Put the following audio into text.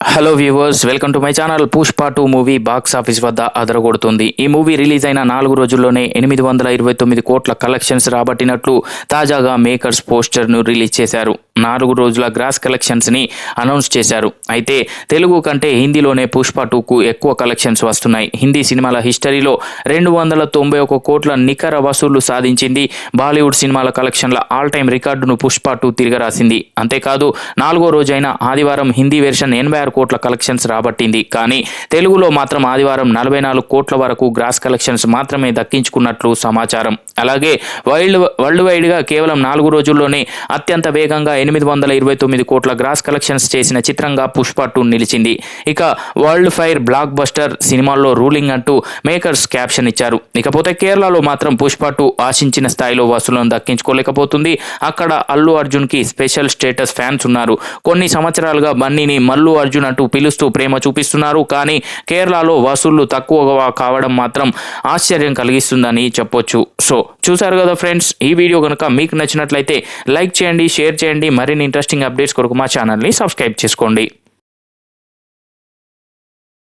Hello viewers welcome to my channel Pushpa two movie box office వద్ద అదరగొడుతుంది. ఈ movie release అయిన నాలుగు రోజుల్లోనే ఎనిమిది వందల ఇరవై తొమ్మిది కోట్ల కలెక్షన్స్ రాబట్టినట్లు తాజాగా మేకర్స్ పోస్టర్ను రిలీజ్ చేశారు. నాలుగు రోజుల గ్రాస్ కలెక్షన్స్ని అనౌన్స్ చేశారు. అయితే తెలుగు కంటే హిందీలోనే పుష్ప టూకు ఎక్కువ కలెక్షన్స్ వస్తున్నాయి. హిందీ సినిమాల హిస్టరీలో రెండు వందల తొంభై ఒక కోట్ల నికర వసూళ్ళు సాధించింది. బాలీవుడ్ సినిమాల కలెక్షన్ల ఆల్ టైమ్ రికార్డును పుష్ప టూ తిరగరాసింది. అంతేకాదు నాలుగో రోజైన ఆదివారం హిందీ వెర్షన్ ఎనభై ఆరు కోట్ల కలెక్షన్స్ రాబట్టింది. కానీ తెలుగులో మాత్రం ఆదివారం నలభై నాలుగు కోట్ల వరకు గ్రాస్ కలెక్షన్స్ మాత్రమే దక్కించుకున్నట్లు సమాచారం. అలాగే వరల్డ్ వరల్డ్ వైడ్గా కేవలం నాలుగు రోజుల్లోనే అత్యంత వేగంగా ఎనిమిది వందల ఇరవై తొమ్మిది కోట్ల గ్రాస్ కలెక్షన్స్ చేసిన చిత్రంగా పుష్ప టూ నిలిచింది. ఇక వరల్డ్ ఫైర్ బ్లాక్ బస్టర్ సినిమాల్లో రూలింగ్ అంటూ మేకర్స్ క్యాప్షన్ ఇచ్చారు. ఇకపోతే కేరళలో మాత్రం పుష్ప టూ ఆశించిన స్థాయిలో వసూలను దక్కించుకోలేకపోతుంది. అక్కడ అల్లు అర్జున్కి స్పెషల్ స్టేటస్ ఫ్యాన్స్ ఉన్నారు. కొన్ని సంవత్సరాలుగా బన్నీని మల్లు అర్జున్ అర్జున్ అంటూ పిలుస్తూ ప్రేమ చూపిస్తున్నారు. కానీ కేరళలో వసూళ్ళు తక్కువగా కావడం మాత్రం ఆశ్చర్యం కలిగిస్తుందని చెప్పొచ్చు. సో చూసారు కదా ఫ్రెండ్స్ ఈ వీడియో కనుక మీకు నచ్చినట్లయితే లైక్ చేయండి షేర్ చేయండి. మరిన్ని ఇంట్రెస్టింగ్ అప్డేట్స్ కొరకు మా ఛానల్ని సబ్స్క్రైబ్ చేసుకోండి.